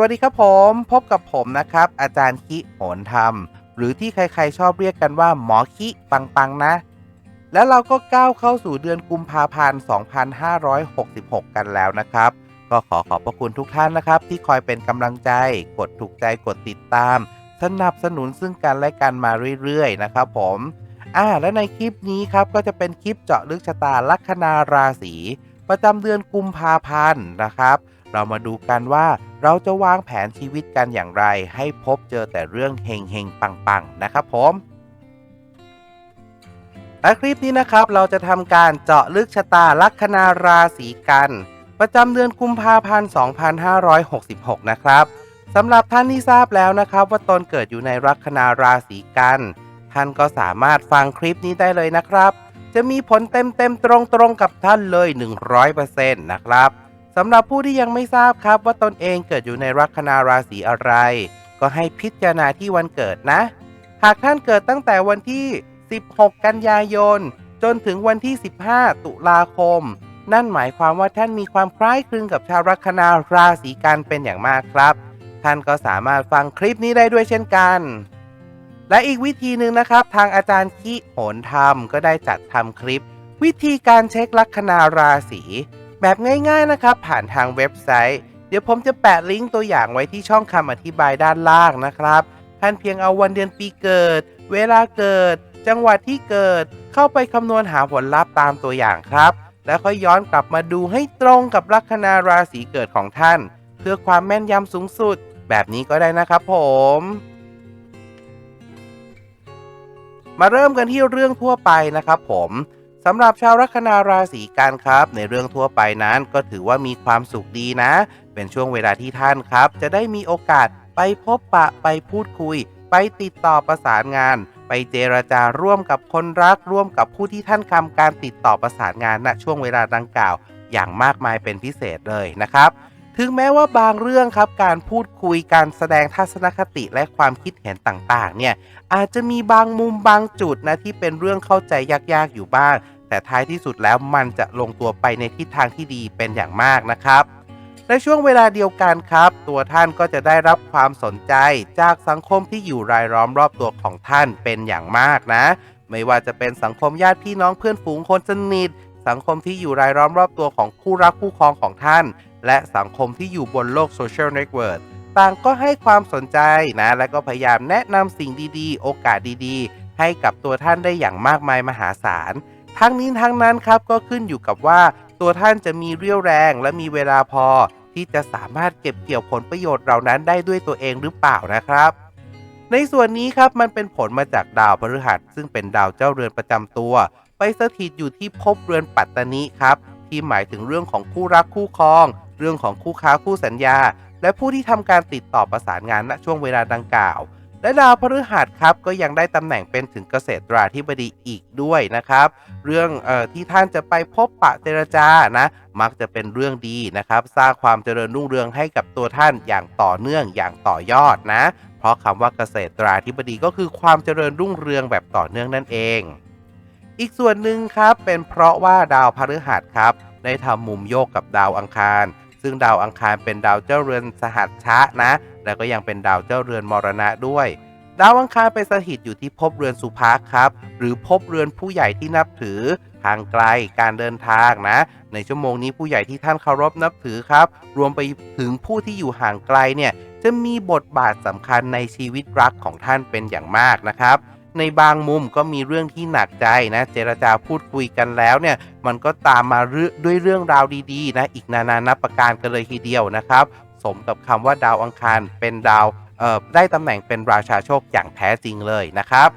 วัสดีครับผมพบกับผมนะครับ อาจารย์คิโหนธรรม หรือที่ใครๆชอบเรียกกันว่าหมอคิปังๆนะ แล้วเราก็ก้าวเข้าสู่เดือนกุมภาพันธ์ 2566 กันแล้วนะครับ ก็ขอขอบพระคุณทุกท่านนะครับ ที่คอยเป็นกำลังใจ กดถูกใจกดติดตาม สนับสนุนซึ่งกันและกันมาเรื่อยๆ นะครับผมอ่าและในคลิปนี้ครับก็จะเป็นคลิปเจาะลึกชะตาลัคนาราศีประจำเดือนกุมภาพันธ์นะครับ เรามาดูกันว่าเราจะวางแผนชีวิตกันอย่างไร ให้พบเจอแต่เรื่องเฮงเฮงๆปังๆ นะครับผมและคลิปนี้นะครับ เราจะทำการเจาะลึกชะตาลัคนาราศีกัน ประจำเดือนกุมภาพันธ์ 2566 นะครับสำหรับท่านที่ทราบแล้วนะครับ ว่าตนเกิดอยู่ในลัคนาราศีกัน ท่านก็สามารถฟังคลิปนี้ได้เลยนะครับ จะมีผลเต็มๆตรงๆกับท่านเลย 100%นะครับ สำหรับผู้ที่ยังไม่ทราบครับว่าตนเองเกิดอยู่ในลัคนาราศีอะไร ก็ให้พิจารณาที่วันเกิดนะ หากท่านเกิดตั้งแต่วันที่ 16 กันยายน จนถึงวันที่ 15 ตุลาคม นั่นหมายความว่าท่านมีความคล้ายคลึงกับชาวลัคนาราศีกันเป็นอย่างมากครับ ท่านก็สามารถฟังคลิปนี้ได้ด้วยเช่นกัน และอีกวิธีหนึ่งนะครับ ทางอาจารย์คิโหนธรรมก็ได้จัดทำคลิป วิธีการเช็คลัคนาราศี แบบง่ายๆนะครับ ผ่านทางเว็บไซต์ เดี๋ยวผมจะแปะลิงก์ตัวอย่างไว้ที่ช่องคำอธิบายด้านล่างนะครับ ท่านเพียงเอาวันเดือนปีเกิด เวลาเกิด จังหวัดที่เกิด เข้าไปคำนวณหาผลลัพธ์ตามตัวอย่างครับ แล้วค่อยย้อนกลับมาดูให้ตรงกับลัคนาราศีเกิดของท่าน เพื่อความแม่นยำสูงสุด แบบนี้ก็ได้นะครับผมมาเริ่มกันที่เรื่องทั่วไปนะครับผม สำหรับชาวลัคนาราศีกันครับ ในเรื่องทั่วไปนั้นก็ถือว่ามีความสุขดีนะ เป็นช่วงเวลาที่ท่านครับ จะได้มีโอกาสไปพบปะไปพูดคุย ไปติดต่อประสานงาน ไปเจรจาร่วมกับคนรักร่วมกับผู้ที่ท่านทำการติดต่อประสานงานณช่วงเวลาดังกล่าว อย่างมากมายเป็นพิเศษเลยนะครับ ถึงแม้ว่าบางเรื่องครับการพูดคุยการแสดงทัศนคติและความคิดเห็นต่างๆ เนี่ยอาจจะมีบางมุมบางจุดนะที่เป็นเรื่องเข้าใจยากๆอยู่บ้าง แต่ท้ายที่สุดแล้วมันจะลงตัวไปในทิศทางที่ดีเป็นอย่างมากนะครับ ในช่วงเวลาเดียวกันครับ ตัวท่านก็จะได้รับความสนใจจากสังคมที่อยู่รายล้อมรอบตัวของท่านเป็นอย่างมากนะ ไม่ว่าจะเป็นสังคมญาติพี่น้องเพื่อนฝูงคนสนิทสังคมที่อยู่รายล้อมรอบตัวของคู่รักคู่ครองของท่าน และสังคมที่อยู่บนโลกโซเชียลเน็ตเวิร์กต่างก็ให้ความสนใจนะ และก็พยายามแนะนำสิ่งดีๆ โอกาสดีๆ ให้กับตัวท่านได้อย่างมากมายมหาศาล ทั้งนี้ทั้งนั้นครับก็ขึ้นอยู่กับว่า ตัวท่านจะมีเรี่ยวแรงและมีเวลาพอ ที่จะสามารถเก็บเกี่ยวผลประโยชน์เหล่านั้นได้ด้วยตัวเองหรือเปล่านะครับ ในส่วนนี้ครับมันเป็นผลมาจากดาวพฤหัส ซึ่งเป็นดาวเจ้าเรือนประจำตัว ไปสถิตอยู่ที่ภพเรือนปัตตนิครับที่หมายถึงเรื่องของคู่รักคู่ครอง เรื่องของคู่ค้าคู่สัญญา และผู้ที่ทำการติดต่อประสานงานณช่วงเวลาดังกล่าว และดาวพฤหัสครับก็ยังได้ตำแหน่งเป็นถึงเกษตราธิบดีอีกด้วยนะครับ เรื่องออที่ท่านจะไปพบปะเจรจานะมักจะเป็นเรื่องดีนะครับ สร้างความเจริญรุ่งเรืองให้กับตัวท่านอย่างต่อเนื่องอย่างต่อยอดนะ เพราะคำว่าเกษตราธิบดีก็คือความเจริญรุ่งเรืองแบบต่อเนื่องนั่นเอง อีกส่วนหนึ่งครับเป็นเพราะว่าดาวพฤหัสครับได้ทำมุมโยกกับดาวอังคาร ซึ่งดาวอังคารเป็นดาวเจ้าเรือนสหัสชะนะ แล้วก็ยังเป็นดาวเจ้าเรือนมรณะด้วย ดาวอังคารไปสถิตอยู่ที่ภพเรือนสุภาครับ หรือภพเรือนผู้ใหญ่ที่นับถือทางไกลการเดินทางนะ ในชั่วโมงนี้ผู้ใหญ่ที่ท่านเคารพนับถือครับ รวมไปถึงผู้ที่อยู่ห่างไกลเนี่ยจะมีบทบาทสำคัญในชีวิตรักของท่านเป็นอย่างมากนะครับ ในบางมุมก็มีเรื่องที่หนักใจนะ เจรจาพูดคุยกันแล้วเนี่ย มันก็ตามมาด้วยเรื่องราวดีๆ นะ อีกนานานับประการกันเลยทีเดียวนะครับ สมกับคำว่าดาวอังคารเป็นดาวได้ตำแหน่งเป็นราชาโชคอย่างแท้จริงเลยนะครับ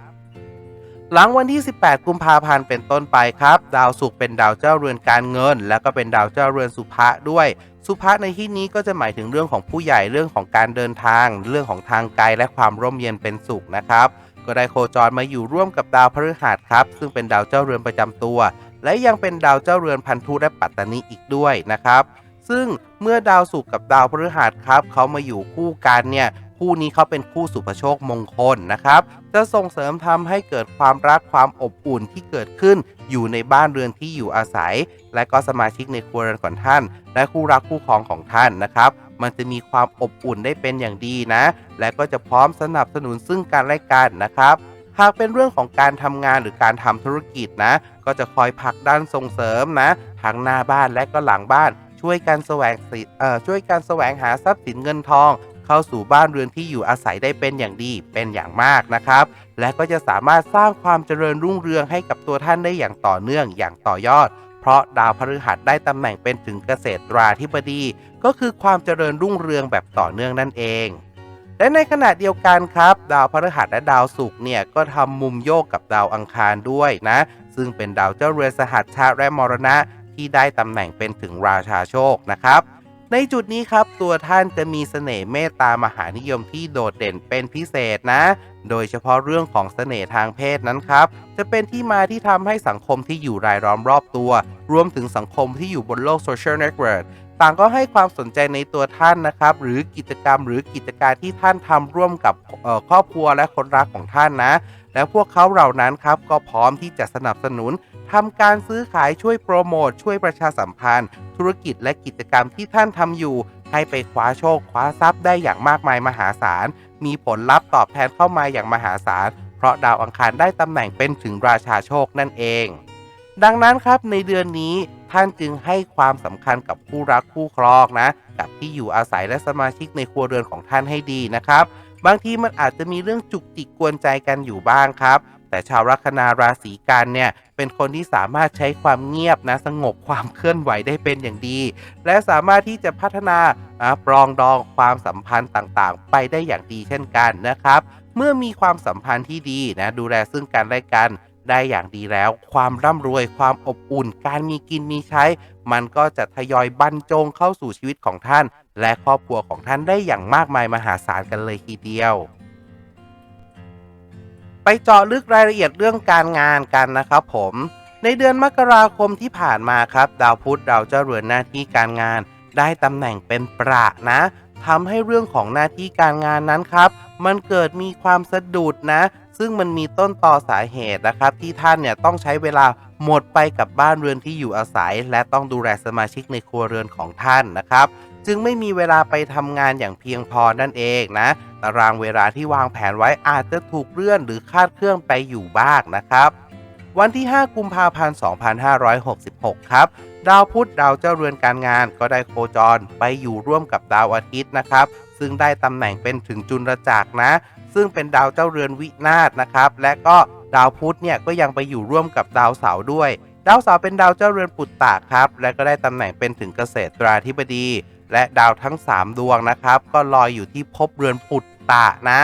หลังวันที่ 18 กุมภาพันธ์เป็นต้นไปครับ ดาวศุกร์เป็นดาวเจ้าเรือนการเงิน แล้วก็เป็นดาวเจ้าเรือนสุภะด้วย สุภะในที่นี้ก็จะหมายถึงเรื่องของผู้ใหญ่เรื่องของการเดินทาง เรื่องของทางไกลและความร่มเย็นเป็นสุขนะครับ ก็ได้โคจรมาอยู่ร่วมกับดาวพฤหัสครับ ซึ่งเป็นดาวเจ้าเรือนประจำตัว และยังเป็นดาวเจ้าเรือนพันธุและปัตตานิอีกด้วยนะครับ ซึ่งเมื่อดาวศุกร์กับดาวพฤหัสครับเขามาอยู่คู่กันเนี่ยคู่นี้เขาเป็นคู่สุภโชคมงคลนะครับ จะส่งเสริมทำให้เกิดความรักความอบอุ่นที่เกิดขึ้น อยู่ในบ้านเรือนที่อยู่อาศัย และก็สมาชิกในครัวเรือนของท่าน และคู่รักคู่ครองของท่านนะครับ มันจะมีความอบอุ่นได้เป็นอย่างดีนะ และก็จะพร้อมสนับสนุนซึ่งกันและกันนะครับหากเป็นเรื่องของการทำงานหรือการทำธุรกิจนะ ก็จะคอยผลักดันส่งเสริมนะทั้งหน้าบ้านและก็หลังบ้าน ช่วยกันแสวงช่วยกันแสวงหาทรัพย์สินเงินทอง เข้าสู่บ้านเรือนที่อยู่อาศัยได้เป็นอย่างดีเป็นอย่างมากนะครับ และก็จะสามารถสร้างความเจริญรุ่งเรืองให้กับตัวท่านได้อย่างต่อเนื่องอย่างต่อยอด เพราะดาวพฤหัสได้ตำแหน่งเป็นถึงเกษตราธิบดี ก็คือความเจริญรุ่งเรืองแบบต่อเนื่องนั่นเอง และในขณะเดียวกันครับ ดาวพฤหัสและดาวศุกร์เนี่ยก็ทำมุมโยกกับดาวอังคารด้วยนะ ซึ่งเป็นดาวเจ้าเรือสหัสชาและมรณะที่ได้ตำแหน่งเป็นถึงราชาโชคนะครับ ในจุดนี้ครับตัวท่านจะมีเสน่ห์เมตตามหานิยมที่โดดเด่นเป็นพิเศษนะ โดยเฉพาะเรื่องของเสน่ห์ทางเพศนั้นครับ จะเป็นที่มาที่ทำให้สังคมที่อยู่รายล้อมรอบตัว รวมถึงสังคมที่อยู่บนโลกโซเชียลเน็ตเวิร์กต่างก็ให้ความสนใจในตัวท่านนะครับ หรือกิจกรรมหรือกิจการที่ท่านทำร่วมกับครอบครัวและคนรักของท่านนะ และพวกเขาเหล่านั้นครับก็พร้อมที่จะสนับสนุนทำการซื้อขายช่วยโปรโมทช่วยประชาสัมพันธ์ ธุรกิจและกิจกรรมที่ท่านทำอยู่ ให้ไปคว้าโชคคว้าทรัพย์ได้อย่างมากมายมหาศาล มีผลลัพธ์ตอบแทนเข้ามาอย่างมหาศาล เพราะดาวอังคารได้ตำแหน่งเป็นถึงราชาโชคนั่นเอง ดังนั้นครับในเดือนนี้ท่านจึงให้ความสำคัญกับคู่รักคู่ครองนะ กับที่อยู่อาศัยและสมาชิกในครัวเรือนของท่านให้ดีนะครับ บางทีมันอาจจะมีเรื่องจุกจิกกวนใจกันอยู่บ้างครับ แต่ชาวลัคนาราศีกันเนี่ยเป็นคนที่สามารถใช้ความเงียบนะสงบความเคลื่อนไหวได้เป็นอย่างดี และสามารถที่จะพัฒนาอ่าปรองดองความสัมพันธ์ต่างๆ ไปได้อย่างดีเช่นกันนะครับ เมื่อมีความสัมพันธ์ที่ดีนะดูแลซึ่งกันและกันได้อย่างดีแล้ว ความร่ำรวยความอบอุ่น การมีกินมีใช้ มันก็จะทยอยบรรจงเข้าสู่ชีวิตของท่าน และครอบครัวของท่านได้อย่างมากมายมหาศาลกันเลยทีเดียว ไปเจาะลึกรายละเอียดเรื่องการงานกันนะครับผมในเดือนมกราคมที่ผ่านมาครับ ดาวพุธดาวเจ้าเรือนหน้าที่การงาน ได้ตำแหน่งเป็นประนะ ทำให้เรื่องของหน้าที่การงานนั้นครับ มันเกิดมีความสะดุดนะ ซึ่งมันมีต้นต่อสาเหตุนะครับ ที่ท่านเนี่ยต้องใช้เวลาหมดไปกับบ้านเรือนที่อยู่อาศัย และต้องดูแลสมาชิกในครัวเรือนของท่านนะครับ จึงไม่มีเวลาไปทำงานอย่างเพียงพอนั่นเองนะ ตารางเวลาที่วางแผนไว้อาจจะถูกเลื่อนหรือคาดเคลื่อนไปอยู่บ้างนะครับวันที่ 5 กุมภาพันธ์ 2566 ครับ ดาวพุธดาวเจ้าเรือนการงานก็ได้โคจรไปอยู่ร่วมกับดาวอาทิตย์นะครับ ซึ่งได้ตำแหน่งเป็นถึงจุลจักรนะ ซึ่งเป็นดาวเจ้าเรือนวินาศนะครับ และก็ดาวพุธเนี่ยก็ยังไปอยู่ร่วมกับดาวเสาร์ด้วย ดาวเสาร์เป็นดาวเจ้าเรือนปุตตะครับ และก็ได้ตำแหน่งเป็นถึงเกษตราธิบดี และดาวทั้ง 3 ดวงนะครับ ก็ลอยอยู่ที่ภพเรือนปุตตะนะ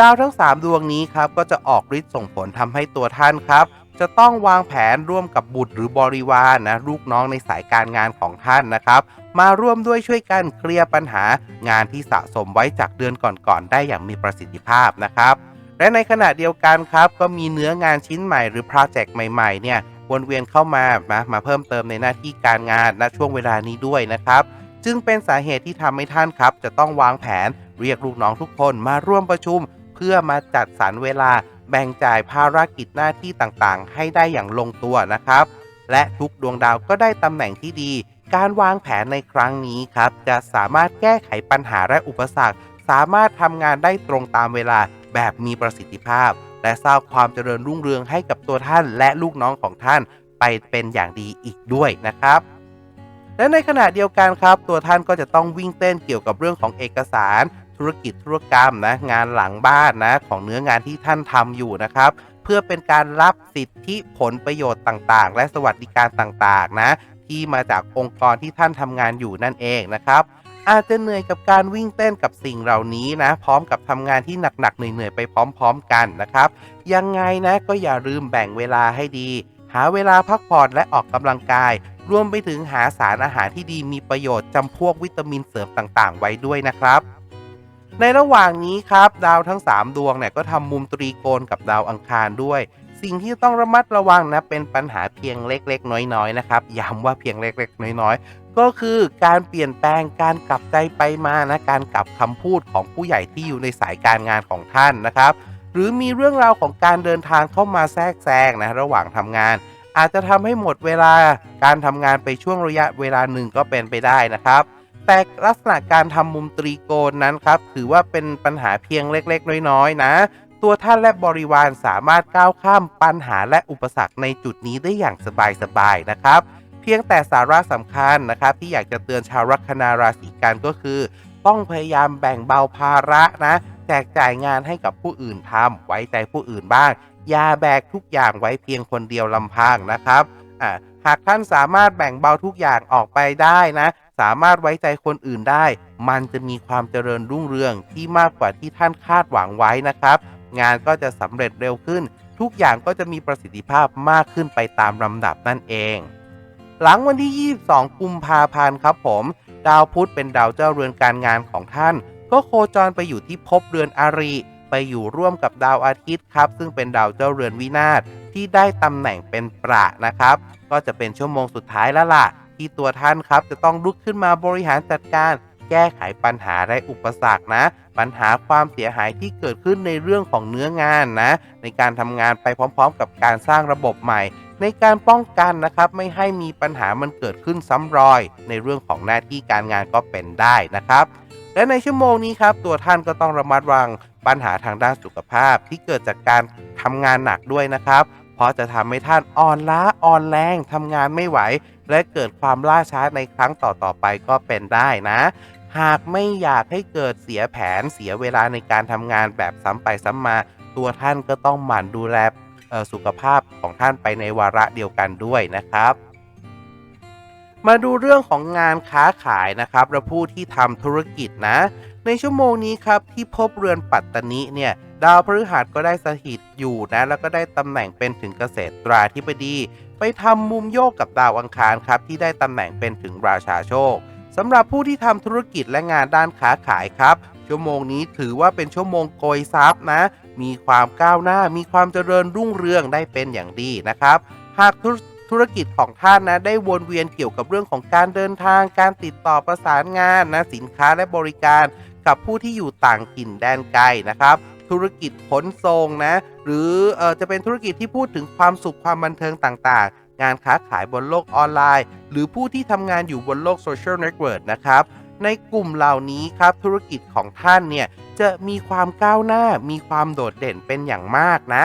ดาวทั้ง 3 ดวงนี้ครับก็จะออกฤทธิ์ส่งผลทำให้ตัวท่านครับ จะต้องวางแผนร่วมกับบุตรหรือบริวารนะลูกน้องในสายการงานของท่านนะครับ มาร่วมด้วยช่วยกันเคลียร์ปัญหางานที่สะสมไว้จากเดือนก่อนๆได้อย่างมีประสิทธิภาพนะครับ และในขณะเดียวกันครับก็มีเนื้องานชิ้นใหม่หรือโปรเจกต์ใหม่ๆเนี่ยวนเวียนเข้ามามามาเพิ่มเติมในหน้าที่การงานณช่วงเวลานี้ด้วยนะครับ จึงเป็นสาเหตุที่ทำให้ท่านครับ จะต้องวางแผนเรียกลูกน้องทุกคนมาร่วมประชุม เพื่อมาจัดสรรเวลา แบ่งจ่ายภารกิจหน้าที่ต่างๆ ให้ได้อย่างลงตัวนะครับ และทุกดวงดาวก็ได้ตำแหน่งที่ดี การวางแผนในครั้งนี้ครับ จะสามารถแก้ไขปัญหาและอุปสรรค สามารถทำงานได้ตรงตามเวลาแบบมีประสิทธิภาพ และสร้างความเจริญรุ่งเรืองให้กับตัวท่านและลูกน้องของท่านไปเป็นอย่างดีอีกด้วยนะครับและในขณะเดียวกันครับ ตัวท่านก็จะต้องวิ่งเต้นเกี่ยวกับเรื่องของเอกสาร ธุรกิจธุรกรรมนะงานหลังบ้านนะของเนื้องานที่ท่านทำอยู่นะครับ เพื่อเป็นการรับสิทธิผลประโยชน์ต่างๆ และสวัสดิการต่างๆนะที่มาจากองค์กรที่ท่านทำงานอยู่นั่นเองนะครับอาจจะเหนื่อยกับการวิ่งเต้นกับสิ่งเหล่านี้นะ พร้อมกับทำงานที่หนักๆเหนื่อยๆไปพร้อม ๆ กันนะครับ ยังไงนะก็อย่าลืมแบ่งเวลาให้ดี หาเวลาพักผ่อนและออกกำลังกาย รวมไปถึงหาสารอาหารที่ดีมีประโยชน์จำพวกวิตามินเสริมต่างๆ ไว้ด้วยนะครับ ในระหว่างนี้ครับดาวทั้ง 3 ดวงเนี่ยก็ทำมุมตรีโกณกับดาวอังคารด้วย สิ่งที่ต้องระมัดระวังนะเป็นปัญหาเพียงเล็ก ๆ น้อยๆนะครับย้ำว่าเพียงเล็ก ๆ น้อยๆ ก็คือการเปลี่ยนแปลงการกลับใจไปมานะการกลับคำพูดของผู้ใหญ่ที่อยู่ในสายการงานของท่านนะครับ หรือมีเรื่องราวของการเดินทางเข้ามาแทรกแซงนะระหว่างทำงาน อาจจะทำให้หมดเวลาการทำงานไปช่วงระยะเวลาหนึ่งก็เป็นไปได้นะครับ แต่ลักษณะการทำมุมตรีโกณนั้นครับ ถือว่าเป็นปัญหาเพียงเล็กๆ น้อยๆ นะ ตัวท่านและบริวารสามารถก้าวข้ามปัญหาและอุปสรรคในจุดนี้ได้อย่างสบายๆ นะครับ เพียงแต่สาระสำคัญนะครับ ที่อยากจะเตือนชาวลัคนาราศีกันก็คือ ต้องพยายามแบ่งเบาภาระนะ แจกจ่ายงานให้กับผู้อื่นทำไว้ใจผู้อื่นบ้างอย่าแบกทุกอย่างไว้เพียงคนเดียวลำพังนะครับอ่าหากท่านสามารถแบ่งเบาทุกอย่างออกไปได้นะ สามารถไว้ใจคนอื่นได้ มันจะมีความเจริญรุ่งเรืองที่มากกว่าที่ท่านคาดหวังไว้นะครับ งานก็จะสำเร็จเร็วขึ้น ทุกอย่างก็จะมีประสิทธิภาพมากขึ้นไปตามลำดับนั่นเอง หลังวันที่ 22 กุมภาพันธ์ครับผม ดาวพุธเป็นดาวเจ้าเรือนการงานของท่าน ก็โคจรไปอยู่ที่ภพเรือนอารีไปอยู่ร่วมกับดาวอาทิตย์ครับ ซึ่งเป็นดาวเจ้าเรือนวินาศที่ได้ตำแหน่งเป็นประนะครับ ก็จะเป็นชั่วโมงสุดท้ายแล้วล่ะ ที่ตัวท่านครับ จะต้องลุกขึ้นมาบริหารจัดการ แก้ไขปัญหาและอุปสรรคนะ ปัญหาความเสียหายที่เกิดขึ้นในเรื่องของเนื้องานนะ ในการทำงานไปพร้อม ๆ กับการสร้างระบบใหม่ ในการป้องกันนะครับไม่ให้มีปัญหามันเกิดขึ้นซ้ำรอย ในเรื่องของหน้าที่การงานก็เป็นได้นะครับและในชั่วโมงนี้ครับตัวท่านก็ต้องระมัดระวังปัญหาทางด้านสุขภาพที่เกิดจากการทำงานหนักด้วยนะครับ เพราะจะทำให้ท่านอ่อนล้าอ่อนแรงทำงานไม่ไหว และเกิดความล่าช้าในครั้งต่อๆไปก็เป็นได้นะ หากไม่อยากให้เกิดเสียแผนเสียเวลาในการทำงานแบบซ้ำไปซ้ำมา ตัวท่านก็ต้องหมั่นดูแลสุขภาพของท่านไปในวาระเดียวกันด้วยนะครับ มาดูเรื่องของงานค้าขายนะครับและผู้ที่ทำธุรกิจนะ ในชั่วโมงนี้ครับที่พบเรือนปัตตนิเนี่ยดาวพฤหัสก็ได้สถิตอยู่นะ แล้วก็ได้ตำแหน่งเป็นถึงเกษตราธิบดี ไปทำมุมโยกกับดาวอังคารครับที่ได้ตำแหน่งเป็นถึงราชาโชคสำหรับผู้ที่ทำธุรกิจและงานด้านค้าขายครับ ชั่วโมงนี้ถือว่าเป็นชั่วโมงโกยทรัพย์นะ มีความก้าวหน้ามีความเจริญรุ่งเรืองได้เป็นอย่างดีนะครับ หากธุรธุรกิจของท่านนะได้วนเวียนเกี่ยวกับเรื่องของการเดินทาง การติดต่อประสานงานนะสินค้าและบริการ กับผู้ที่อยู่ต่างถิ่นแดนไกลนะครับ ธุรกิจขนส่งนะ หรือเออจะเป็นธุรกิจที่พูดถึงความสุขความบันเทิงต่างๆ งานค้าขายบนโลกออนไลน์ หรือผู้ที่ทำงานอยู่บนโลกโซเชียลเน็ตเวิร์กนะครับ ในกลุ่มเหล่านี้ครับธุรกิจของท่านเนี่ยจะมีความก้าวหน้า มีความโดดเด่นเป็นอย่างมากนะ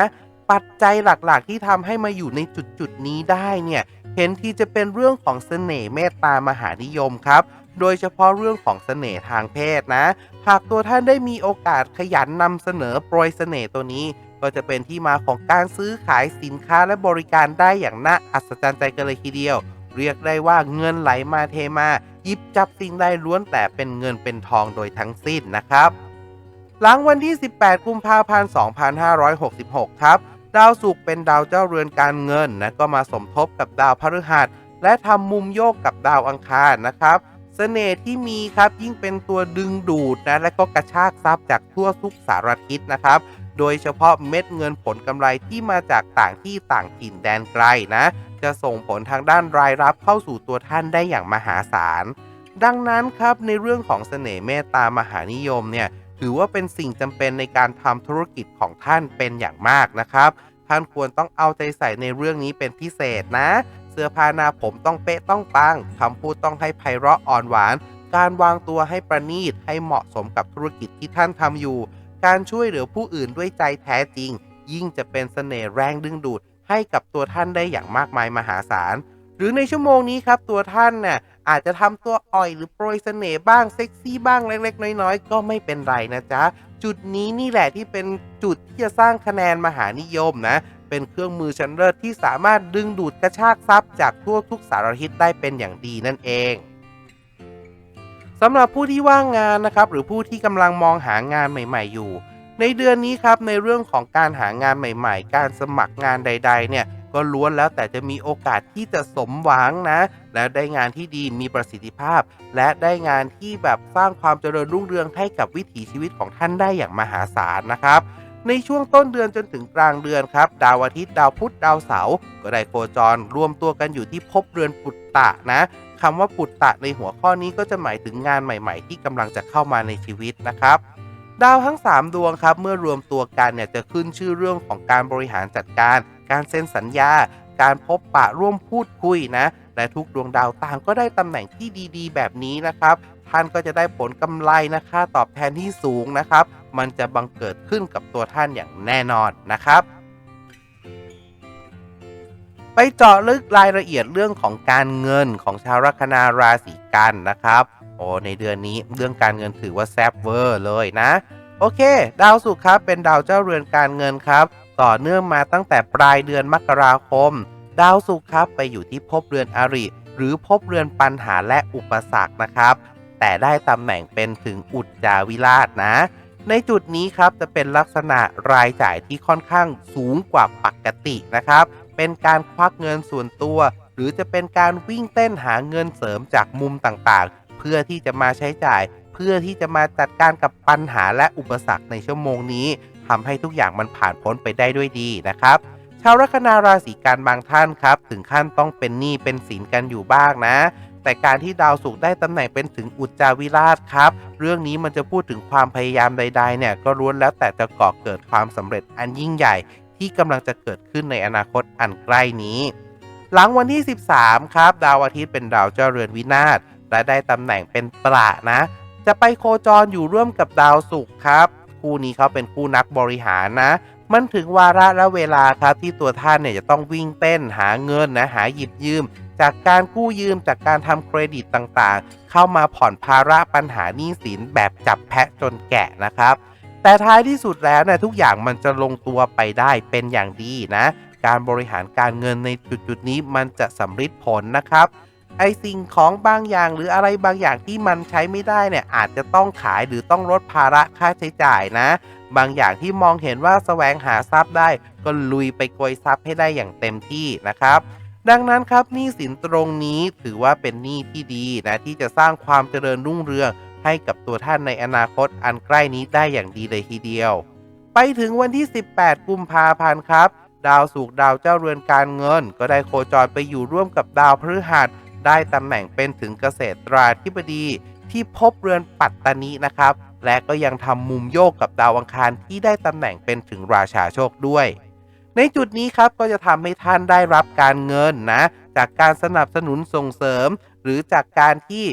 ปัจจัยหลักๆ ที่ทำให้มาอยู่ในจุดๆนี้ได้เนี่ยเห็นที่จะเป็นเรื่องของเสน่ห์เมตตามหานิยมครับ โดยเฉพาะเรื่องของเสน่ห์ทางเพศนะ หากตัวท่านได้มีโอกาสขยันนำเสนอโปรยเสน่ห์ตัวนี้ ก็จะเป็นที่มาของการซื้อขายสินค้าและบริการได้อย่างน่าอัศจรรย์ใจกันเลยทีเดียว เรียกได้ว่าเงินไหลมาเทมาหยิบจับสิ่งใดล้วนแต่เป็นเงินเป็นทองโดยทั้งสิ้นนะครับ หลังวันที่ 18 กุมภาพันธ์ 2566 ครับ ดาวศุกร์เป็นดาวเจ้าเรือนการเงินนะก็มาสมทบกับดาวพฤหัส และทำมุมโยกกับดาวอังคารนะครับ เสน่ห์ที่มีครับยิ่งเป็นตัวดึงดูดนะและก็กระชากทรัพย์จากทั่วทุกสารทิศนะครับ โดยเฉพาะเม็ดเงินผลกำไรที่มาจากต่างที่ต่างถิ่นแดนไกลนะ จะส่งผลทางด้านรายรับเข้าสู่ตัวท่านได้อย่างมหาศาล ดังนั้นครับในเรื่องของเสน่ห์เมตตามหานิยมเนี่ยถือว่าเป็นสิ่งจำเป็นในการทำธุรกิจของท่านเป็นอย่างมากนะครับ ท่านควรต้องเอาใจใส่ในเรื่องนี้เป็นพิเศษนะ เสื้อผ้าหน้าผมต้องเป๊ะต้องปังคำพูดต้องให้ไพเราะอ่อนหวาน การวางตัวให้ประณีตให้เหมาะสมกับธุรกิจที่ท่านทำอยู่ การช่วยเหลือผู้อื่นด้วยใจแท้จริง ยิ่งจะเป็นเสน่ห์แรงดึงดูด ให้กับตัวท่านได้อย่างมากมายมหาศาลหรือในชั่วโมงนี้ครับตัวท่านน่ะอาจจะทำตัวอ่อยหรือโปรยเสน่ห์บ้างเซ็กซี่บ้างเล็กๆ น้อยๆ ก็ไม่เป็นไรนะจ๊ะ จุดนี้นี่แหละที่เป็นจุดที่จะสร้างคะแนนมหานิยมนะ เป็นเครื่องมือชั้นเลิศที่สามารถดึงดูดกระชากทรัพย์จากทั่วทุกสารทิศได้เป็นอย่างดีนั่นเองสำหรับผู้ที่ว่างงานนะครับหรือผู้ที่กำลังมองหางานใหม่ ๆ อยู่ ในเดือนนี้ครับในเรื่องของการหางานใหม่ ๆ การสมัครงานใด ๆ เนี่ยก็ล้วนแล้วแต่จะมีโอกาสที่จะสมหวังนะ และได้งานที่ดีมีประสิทธิภาพ และได้งานที่แบบสร้างความเจริญรุ่งเรืองให้กับวิถีชีวิตของท่านได้อย่างมหาศาลนะครับ ในช่วงต้นเดือนจนถึงกลางเดือนครับ ดาวอาทิตย์ดาวพุธดาวเสาร์ก็ได้โคจรรวมตัวกันอยู่ที่ภพเรือนปุตตะนะคำว่าปุตตะในหัวข้อนี้ก็จะหมายถึงงานใหม่ๆ ที่กำลังจะเข้ามาในชีวิตนะครับ ดาวทั้ง 3 ดวงครับ เมื่อรวมตัวกันเนี่ยจะขึ้นชื่อเรื่องของการบริหารจัดการ การเซ็นสัญญา การพบปะร่วมพูดคุยนะ และทุกดวงดาวต่างก็ได้ตำแหน่งที่ดีๆ แบบนี้นะครับ ท่านก็จะได้ผลกำไรนะค่าตอบแทนที่สูงนะครับ มันจะบังเกิดขึ้นกับตัวท่านอย่างแน่นอนนะครับ ไปเจาะลึกรายละเอียดเรื่องของการเงินของชาวลัคนาราศีกันนะครับโอ้ในเดือนนี้เรื่องการเงินถือว่าแซบเวอร์เลยนะ โอเค ดาวศุกร์ครับเป็นดาวเจ้าเรือนการเงินครับ ต่อเนื่องมาตั้งแต่ปลายเดือนมกราคม ดาวศุกร์ครับไปอยู่ที่ภพเรือนอริ หรือภพเรือนปัญหาและอุปสรรคนะครับ แต่ได้ตำแหน่งเป็นถึงอุจจาวิราชนะ ในจุดนี้ครับจะเป็นลักษณะรายจ่ายที่ค่อนข้างสูงกว่าปกตินะครับ เป็นการควักเงินส่วนตัว หรือจะเป็นการวิ่งเต้นหาเงินเสริมจากมุมต่างๆ เพื่อที่จะมาใช้จ่าย เพื่อที่จะมาจัดการกับปัญหาและอุปสรรคในชั่วโมงนี้ทำให้ทุกอย่างมันผ่านพ้นไปได้ด้วยดีนะครับ ชาวลัคนาราศีกันบางท่านครับ ถึงขั้นต้องเป็นหนี้เป็นสินกันอยู่บ้างนะ แต่การที่ดาวศุกร์ได้ตำแหน่งเป็นถึงอุจจาวิราชครับ เรื่องนี้มันจะพูดถึงความพยายามใดๆเนี่ยก็ล้วนแล้วแต่จะก่อเกิดความสำเร็จอันยิ่งใหญ่ ที่กำลังจะเกิดขึ้นในอนาคตอันใกล้นี้ หลังวันที่ 13 ครับ ดาวอาทิตย์เป็นดาวเจ้าเรือนวินาศและได้ตำแหน่งเป็นประนะ จะไปโคจรอยู่ร่วมกับดาวศุกร์ครับคู่นี้เขาเป็นคู่นักบริหารนะ มันถึงวาระและเวลาครับที่ตัวท่านเนี่ยจะต้องวิ่งเต้นหาเงินนะหาหยิบยืม จากการกู้ยืมจากการทำเครดิตต่างๆ เข้ามาผ่อนภาระปัญหาหนี้สินแบบจับแพะจนแกะนะครับ แต่ท้ายที่สุดแล้วเนี่ยทุกอย่างมันจะลงตัวไปได้เป็นอย่างดีนะ การบริหารการเงินในจุดๆนี้มันจะสำฤทธิ์ผลนะครับไอสิ่งของบางอย่างหรืออะไรบางอย่างที่มันใช้ไม่ได้เนี่ยอาจจะต้องขายหรือต้องลดภาระค่าใช้จ่ายนะ บางอย่างที่มองเห็นว่าแสวงหาทรัพย์ได้ ก็ลุยไปโกยทรัพย์ให้ได้อย่างเต็มที่นะครับ ดังนั้นครับหนี้สินตรงนี้ถือว่าเป็นหนี้ที่ดีนะที่จะสร้างความเจริญรุ่งเรือง ให้กับตัวท่านในอนาคตอันใกล้นี้ได้อย่างดีเลยทีเดียว ไปถึงวันที่ 18 กุมภาพันธ์ครับ ดาวศุกดาวเจ้าเรือนการเงิน ก็ได้โคจรไปอยู่ร่วมกับดาวพฤหัสได้ตำแหน่งเป็นถึงเกษตราธิบดีที่พบเรือนปัตตานีนะครับ และก็ยังทำมุมโยกกับดาวอังคารที่ได้ตำแหน่งเป็นถึงราชาโชคด้วย ในจุดนี้ครับก็จะทำให้ท่านได้รับการเงินนะ จากการสนับสนุนส่งเสริม หรือจากการที่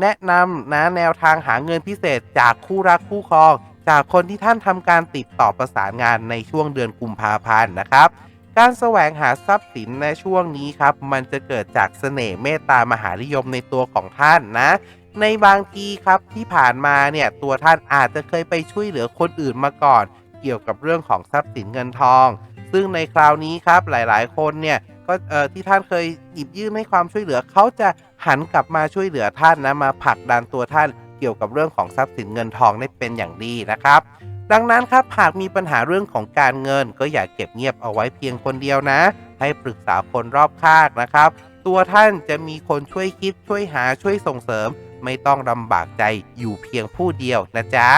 แนะนำนะแนวทางหาเงินพิเศษจากคู่รักคู่ครอง จากคนที่ท่านทำการติดต่อประสานงานในช่วงเดือนกุมภาพันธ์นะครับการแสวงหาทรัพย์สินในช่วงนี้ครับ มันจะเกิดจากเสน่ห์เมตตามหานิยมในตัวของท่านนะ ในบางทีครับที่ผ่านมาเนี่ยตัวท่านอาจจะเคยไปช่วยเหลือคนอื่นมาก่อน เกี่ยวกับเรื่องของทรัพย์สินเงินทอง ซึ่งในคราวนี้ครับหลายๆ คนเนี่ยก็เอ่อที่ท่านเคยหยิบยื่นให้ความช่วยเหลือเขาจะหันกลับมาช่วยเหลือท่านนะมาผลักดันตัวท่านเกี่ยวกับเรื่องของทรัพย์สินเงินทองได้เป็นอย่างดีนะครับ ดังนั้นครับหากมีปัญหาเรื่องของการเงิน ก็อย่าเก็บเงียบเอาไว้เพียงคนเดียวนะ ให้ปรึกษาคนรอบข้างนะครับ ตัวท่านจะมีคนช่วยคิดช่วยหาช่วยส่งเสริม ไม่ต้องลำบากใจอยู่เพียงผู้เดียวนะจ๊ะ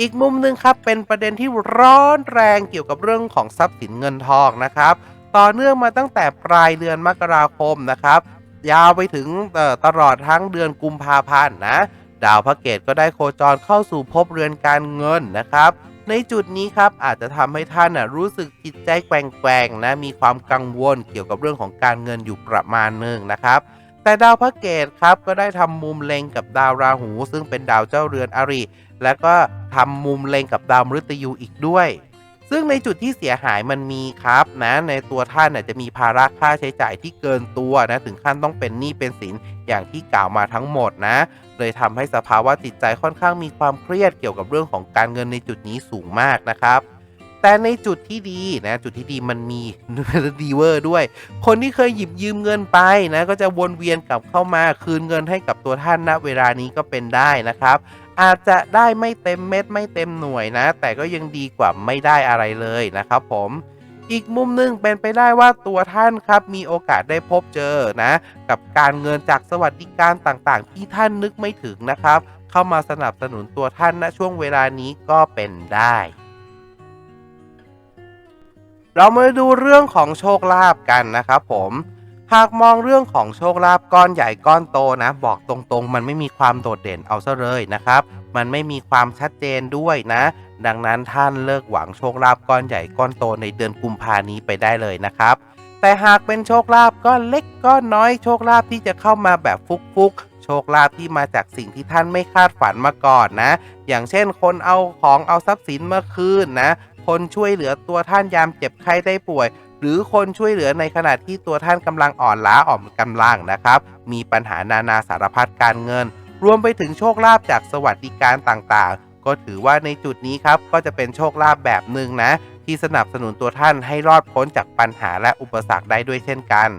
อีกมุมหนึ่งครับเป็นประเด็นที่ร้อนแรงเกี่ยวกับเรื่องของทรัพย์สินเงินทองนะครับ ต่อเนื่องมาตั้งแต่ปลายเดือนมกราคมนะครับ ยาวไปถึงตลอดทั้งเดือนกุมภาพันธ์นะดาวพระเกตก็ได้โคจรเข้าสู่ภพเรือนการเงินนะครับ ในจุดนี้ครับอาจจะทำให้ท่านนะรู้สึกจิตใจแกว่งๆนะมีความกังวลเกี่ยวกับเรื่องของการเงินอยู่ประมาณหนึ่งนะครับ แต่ดาวพระเกตครับก็ได้ทำมุมเล็งกับดาวราหู ซึ่งเป็นดาวเจ้าเรือนอริ แล้วก็ทำมุมเล็งกับดาวมฤตยูอีกด้วย ซึ่งในจุดที่เสียหายมันมีครับนะในตัวท่านจะมีภาระค่าใช้จ่ายที่เกินตัวนะถึงขั้นต้องเป็นหนี้เป็นสินอย่างที่กล่าวมาทั้งหมดนะ เลยทำให้สภาวะจิตใจค่อนข้างมีความเครียดเกี่ยวกับเรื่องของการเงินในจุดนี้สูงมากนะครับ แต่ในจุดที่ดีนะ จุดที่ดีมันมีดีเวอร์ด้วย คนที่เคยหยิบยืมเงินไปนะ ก็จะวนเวียนกลับเข้ามาคืนเงินให้กับตัวท่านณเวลานี้ก็เป็นได้นะครับอาจจะได้ไม่เต็มเม็ดไม่เต็มหน่วยนะ แต่ก็ยังดีกว่าไม่ได้อะไรเลยนะครับผมอีกมุมหนึ่งเป็นไปได้ว่าตัวท่านครับมีโอกาสได้พบเจอนะ กับการเงินจากสวัสดิการต่างๆ ที่ท่านนึกไม่ถึงนะครับ เข้ามาสนับสนุนตัวท่านณช่วงเวลานี้ก็เป็นได้ เรามาดูเรื่องของโชคลาภกันนะครับผมหากมองเรื่องของโชคลาภก้อนใหญ่ก้อนโตนะ บอกตรงๆ มันไม่มีความโดดเด่นเอาซะเลยนะครับ มันไม่มีความชัดเจนด้วยนะ ดังนั้นท่านเลิกหวังโชคลาภก้อนใหญ่ก้อนโตในเดือนกุมภานี้ไปได้เลยนะครับ แต่หากเป็นโชคลาภก้อนเล็กก้อนน้อยโชคลาภที่จะเข้ามาแบบฟุกๆโชคลาภที่มาจากสิ่งที่ท่านไม่คาดฝันมาก่อนนะ อย่างเช่นคนเอาของเอาทรัพย์สินมาคืนนะ คนช่วยเหลือตัวท่านยามเจ็บไข้ได้ป่วย หรือคนช่วยเหลือในขณะที่ตัวท่านกำลังอ่อนล้าอ่อนกำลังนะครับ มีปัญหานานาสารพัดการเงิน รวมไปถึงโชคลาภจากสวัสดิการต่างๆ ก็ถือว่าในจุดนี้ครับก็จะเป็นโชคลาภแบบหนึ่งนะ ที่สนับสนุนตัวท่านให้รอดพ้นจากปัญหาและอุปสรรคได้ด้วยเช่นกัน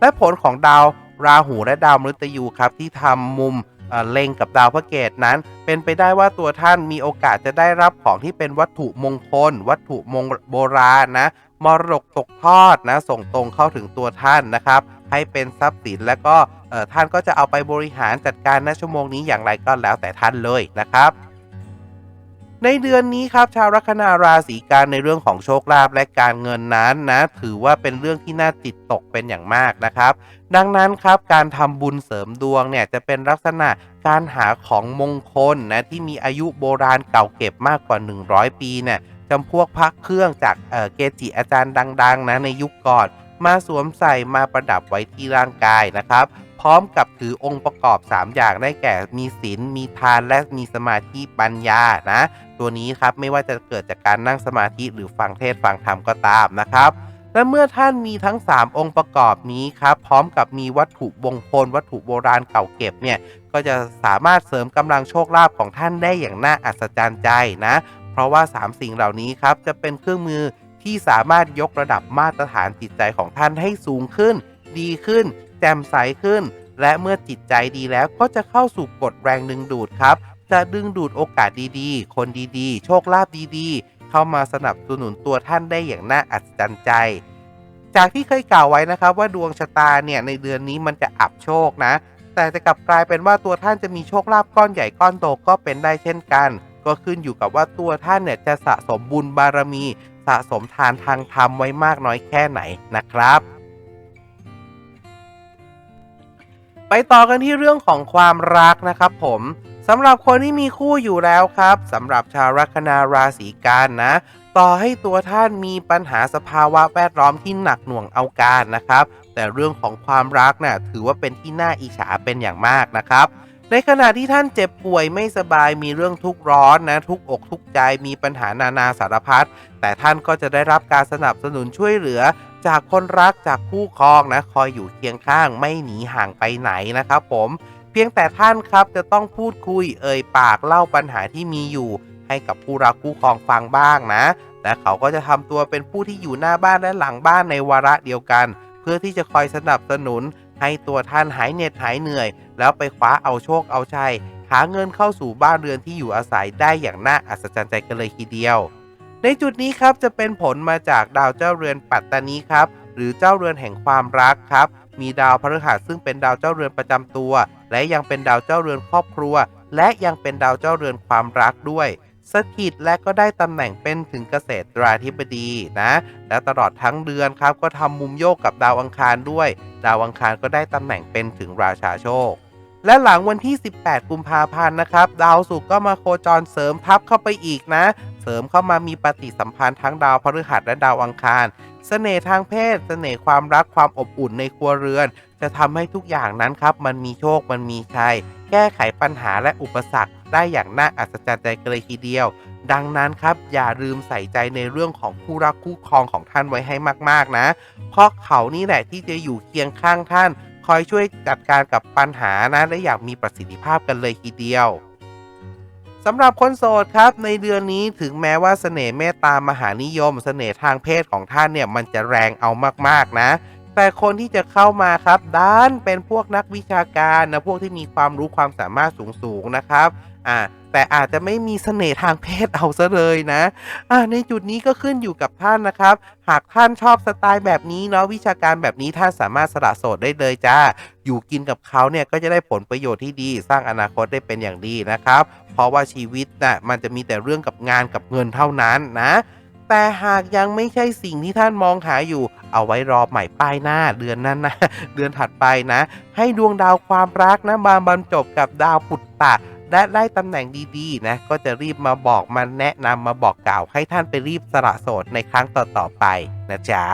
และผลของดาวราหูและดาวมฤตยูครับที่ทำมุม เออเล็งกับดาวพระเกตนั้น เป็นไปได้ว่าตัวท่านมีโอกาสจะได้รับของที่เป็นวัตถุมงคล วัตถุมงโบราณนะมรดกตกทอดนะ ส่งตรงเข้าถึงตัวท่านนะครับ ให้เป็นทรัพย์สินและก็เออท่านก็จะเอาไปบริหารจัดการณชั่วโมงนี้อย่างไรก็แล้วแต่ท่านเลยนะครับ ในเดือนนี้ครับชาวลัคนาราศีกันในเรื่องของโชคลาภและการเงินนั้นนะถือว่าเป็นเรื่องที่น่าจิตตกเป็นอย่างมากนะครับ ดังนั้นครับการทำบุญเสริมดวงเนี่ยจะเป็นลักษณะการหาของมงคลนะที่มีอายุโบราณเก่าเก็บมากกว่า 100 ปีเนี่ยจำพวกพระเครื่องจากเออเกจิอาจารย์ดัง ๆ นะในยุคก่อน มาสวมใส่มาประดับไว้ที่ร่างกายนะครับ พร้อมกับถือองค์ประกอบ 3 อย่างได้แก่มีศีลมีทานและมีสมาธิปัญญานะ ตัวนี้ครับไม่ว่าจะเกิดจากการนั่งสมาธิหรือฟังเทศฟังธรรมก็ตามนะครับและเมื่อท่านมีทั้ง 3 องค์ประกอบนี้ครับ พร้อมกับมีวัตถุมงคล วัตถุโบราณเก่าเก็บเนี่ย ก็จะสามารถเสริมกำลังโชคลาภของท่านได้อย่างน่าอัศจรรย์ใจนะ เพราะว่า 3 สิ่งเหล่านี้ครับ จะเป็นเครื่องมือที่สามารถยกระดับมาตรฐานจิตใจของท่านให้สูงขึ้น ดีขึ้น แจ่มใสขึ้น และเมื่อจิตใจดีแล้วก็จะเข้าสู่กฎแรงดึงดูดครับ จะดึงดูดโอกาสดีๆ คนดีๆ โชคลาภดีๆ เข้ามาสนับสนุนตัวท่านได้อย่างน่าอัศจรรย์ใจ จากที่เคยกล่าวไว้นะครับว่าดวงชะตาเนี่ยในเดือนนี้มันจะอับโชคนะ แต่จะกลับกลายเป็นว่าตัวท่านจะมีโชคลาภก้อนใหญ่ก้อนโตก็เป็นได้เช่นกัน ก็ขึ้นอยู่กับว่าตัวท่านเนี่ยจะสะสมบุญบารมี สะสมทานทางธรรมไว้มากน้อยแค่ไหนนะครับ ไปต่อกันที่เรื่องของความรักนะครับผมสำหรับคนที่มีคู่อยู่แล้วครับสำหรับชาวลัคนาราศีกันนะ ต่อให้ตัวท่านมีปัญหาสภาวะแวดล้อมที่หนักหน่วงเอาการนะครับ แต่เรื่องของความรักน่ะถือว่าเป็นที่น่าอิจฉาเป็นอย่างมากนะครับ ในขณะที่ท่านเจ็บป่วยไม่สบายมีเรื่องทุกข์ร้อนนะทุกอกทุกใจมีปัญหานานาสารพัดแต่ท่านก็จะได้รับการสนับสนุนช่วยเหลือ จากคนรักจากคู่ครองนะคอยอยู่เคียงข้างไม่หนีห่างไปไหนนะครับผมเพียงแต่ท่านครับจะต้องพูดคุยเอ่ยปากเล่าปัญหาที่มีอยู่ ให้กับผู้รักคู่ครองฟังบ้างนะ และเขาก็จะทำตัวเป็นผู้ที่อยู่หน้าบ้านและหลังบ้านในวาระเดียวกัน เพื่อที่จะคอยสนับสนุน ให้ตัวท่านหายเหน็ดหายเหนื่อย แล้วไปคว้าเอาโชคเอาชัยหาเงินเข้าสู่บ้านเรือนที่อยู่อาศัยได้อย่างน่าอัศจรรย์ใจกันเลยทีเดียว ในจุดนี้ครับจะเป็นผลมาจากดาวเจ้าเรือนปัตตานีครับ หรือเจ้าเรือนแห่งความรักครับ มีดาวพฤหัสซึ่งเป็นดาวเจ้าเรือนประจำตัว และยังเป็นดาวเจ้าเรือนครอบครัว และยังเป็นดาวเจ้าเรือนความรักด้วยสถิตและก็ได้ตำแหน่งเป็นถึงเกษตราธิบดีนะ และตลอดทั้งเดือนครับก็ทำมุมโยกกับดาวอังคารด้วย ดาวอังคารก็ได้ตำแหน่งเป็นถึงราชาโชค และหลังวันที่ 18 กุมภาพันธ์นะครับ ดาวศุกร์ก็มาโคจรเสริมทับเข้าไปอีกนะ เสริมเข้ามามีปฏิสัมพันธ์ทั้งดาวพฤหัสและดาวอังคารเสน่ห์ทางเพศเสน่ห์ความรักความอบอุ่นในครัวเรือน จะทำให้ทุกอย่างนั้นครับ มันมีโชคมันมีชัยแก้ไขปัญหาและอุปสรรค ได้อย่างน่าอัศจรรย์ใจกเลยทีเดียว ดังนั้นครับ อย่าลืมใส่ใจในเรื่องของคู่รักคู่ครองของท่านไว้ให้มากๆนะ เพราะเขานี่แหละที่จะอยู่เคียงข้างท่าน อยช่วยจัดการกับปัญหานะและอย่างมีประสิทธิภาพกันเลยทีเดียวสำหรับคนโสดครับในเดือนนี้ถึงแม้ว่าเสน่ห์เมตตามหานิยมเสน่ห์ทางเพศของท่านเนี่ยมันจะแรงเอามากๆนะ แต่คนที่จะเข้ามาครับด้านเป็นพวกนักวิชาการนะพวกที่มีความรู้ความสามารถสูงๆนะครับอ่า แต่อาจจะไม่มีเสน่ห์ทางเพศเอาซะเลยนะอ่าในจุดนี้ก็ขึ้นอยู่กับท่านนะครับ หากท่านชอบสไตล์แบบนี้เนาะวิชาการแบบนี้ท่านสามารถสละโสดได้เลยจ้า อยู่กินกับเขาเนี่ยก็จะได้ผลประโยชน์ที่ดี สร้างอนาคตได้เป็นอย่างดีนะครับ เพราะว่าชีวิตน่ะมันจะมีแต่เรื่องกับงานกับเงินเท่านั้นนะแต่หากยังไม่ใช่สิ่งที่ท่านมองหาอยู่ เอาไว้รอใหม่ป้ายหน้าเดือนนั้นนะ เดือนถัดไปนะ ให้ดวงดาวความรักนะมาบรรจบกับดาวปุตตะ และได้ตำแหน่งดีๆนะก็จะรีบมาบอกมาแนะนำมาบอกกล่าวให้ท่านไปรีบสละโสดในครั้งต่อๆไปนะจ๊ะ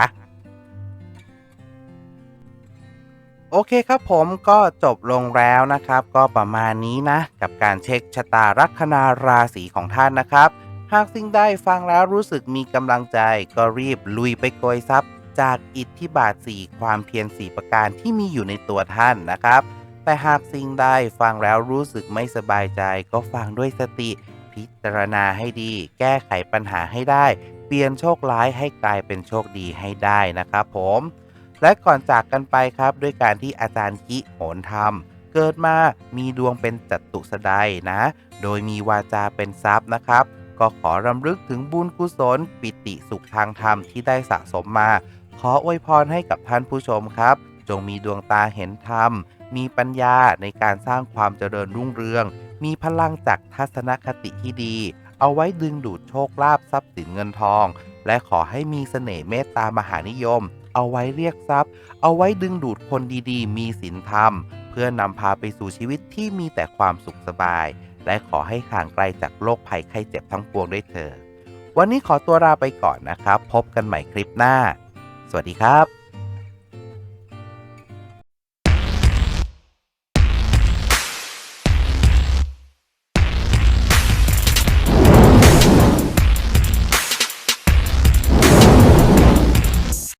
โอเคครับผมก็จบลงแล้วนะครับ ก็ประมาณนี้นะ กับการเช็คชะตาลัคนาราศีของท่านนะครับ หากสิ่งใดฟังแล้วรู้สึกมีกำลังใจ ก็รีบลุยไปโกยทรัพย์ จากอิทธิบาท 4 ความเพียร4ประการที่มีอยู่ในตัวท่านนะครับ แต่หากสิ่งใดฟังแล้วรู้สึกไม่สบายใจ ก็ฟังด้วยสติ พิจารณาให้ดี แก้ไขปัญหาให้ได้ เปลี่ยนโชคร้ายให้กลายเป็นโชคดีให้ได้นะครับผม และก่อนจากกันไปครับด้วยการที่อาจารย์กิโหนธรรม เกิดมามีดวงเป็นจัตุสดายนะ โดยมีวาจาเป็นทรัพย์นะครับ ก็ขอรำลึกถึงบุญกุศล ปิติสุขทางธรรมที่ได้สะสมมา ขออวยพรให้กับท่านผู้ชมครับ จงมีดวงตาเห็นธรรม มีปัญญาในการสร้างความเจริญรุ่งเรือง มีพลังจากทัศนคติที่ดี เอาไว้ดึงดูดโชคลาภทรัพย์สินเงินทอง และขอให้มีเสน่ห์เมตตามหานิยม เอาไว้เรียกทรัพย์ เอาไว้ดึงดูดคนดีๆ มีศีลธรรม เพื่อนำพาไปสู่ชีวิตที่มีแต่ความสุขสบาย และขอให้ห่างไกลจากโรคภัยไข้เจ็บทั้งปวงด้วยเถิดวันนี้ขอตัวลาไปก่อนนะครับ พบกันใหม่คลิปหน้า สวัสดีครับ